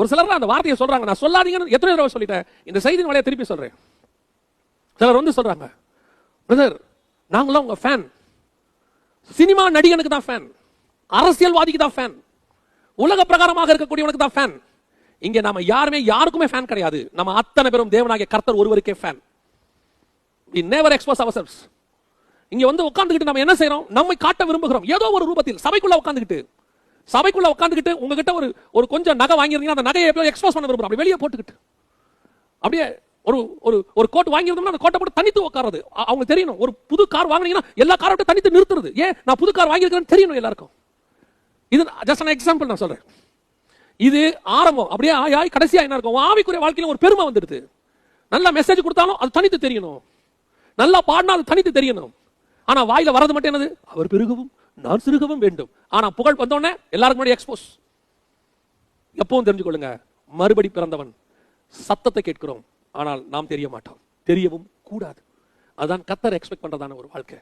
ஒரு சிலர் அந்த வார்த்தையை சொல்றாங்க. நான் சொல்லாதீங்கன்னு எத்தனை தடவை சொல்லிட்டேன். இந்த செய்தியின் வழியா திருப்பி சொல்றேன். சிலர் வந்து சொல்றாங்க பிரதர் நாங்களாம் உங்க ஃபேன் சினிமா நடிகனுக்கு தான் ஃபேன் அரசியல்வாதிக்கு தான் ஃபேன் உலக பிரகாரமாக இருக்கக்கூடியவனுக்கு தான் ஃபேன் இங்க நாம யாருமே யாருக்குமே ஃபேன் கிடையாது. நம்ம அத்தனை பேரும் தேவனாகிய கர்த்தர் ஒருவருக்கே ஃபேன் we நேவர் எக்ஸ்போஸ் ourselves. இங்க வந்து உட்காந்துக்கிட்டு நம்ம என்ன செய்கிறோம் நம்மை காட்ட விரும்புகிறோம். ஏதோ ஒரு ரூபத்தில் சபைக்குள்ள உட்காந்துக்கிட்டு சபைக்குள்ள உட்காந்துக்கிட்டு உங்ககிட்ட ஒரு ஒரு கொஞ்சம் நகை வாங்கியிருந்தீங்கன்னா அந்த நகையை எப்போ எக்ஸ்போஸ் பண்ண விரும்புறோம் அப்படி வெளியே போட்டுக்கிட்டு. அப்படியே ஒரு ஒரு ஒரு கோட் வாங்கியிருந்தோம்னா அந்த கோட்டை போட்டு தனித்து உட்காரது அவங்க தெரியணும். ஒரு புது கார் வாங்குனீங்கன்னா எல்லா காரை விட்டு தனித்து நிறுத்துறது. ஏன்? நான் புது கார் வாங்கியிருக்கேன்னு தெரியணும் எல்லாருக்கும். இது ஜஸ்ட் நான் எக்ஸாம்பிள் நான் சொல்றேன். இது ஆரம்பம். அப்படியே ஆய் ஆய் கடைசியாக என்ன இருக்கும்? ஆவிக்குரிய வாழ்க்கையில் ஒரு பெருமை வந்துடுது. நல்ல மெசேஜ் கொடுத்தாலும் அது தனித்து தெரியணும். நல்லா பாடினா அது தனித்து தெரியணும். ஆனால் வாயில வரது மட்டும் என்னது? அவர் பெருகவும். நான் சிறுகவும் வேண்டும். ஆனா புகழ் வந்தோடனே எல்லாருக்கும் முன்னாடி எக்ஸ்போஸ் எப்பவும் தெரிஞ்சுக்கொள்ளுங்க மறுபடி பிறந்தவன் சத்தத்தை கேட்கிறோம். ஆனால் நாம் தெரிய மாட்டோம். தெரியவும் கூடாது. அதான் கத்தர் எக்ஸ்பெக்ட் பண்றதான ஒரு வாழ்க்கை.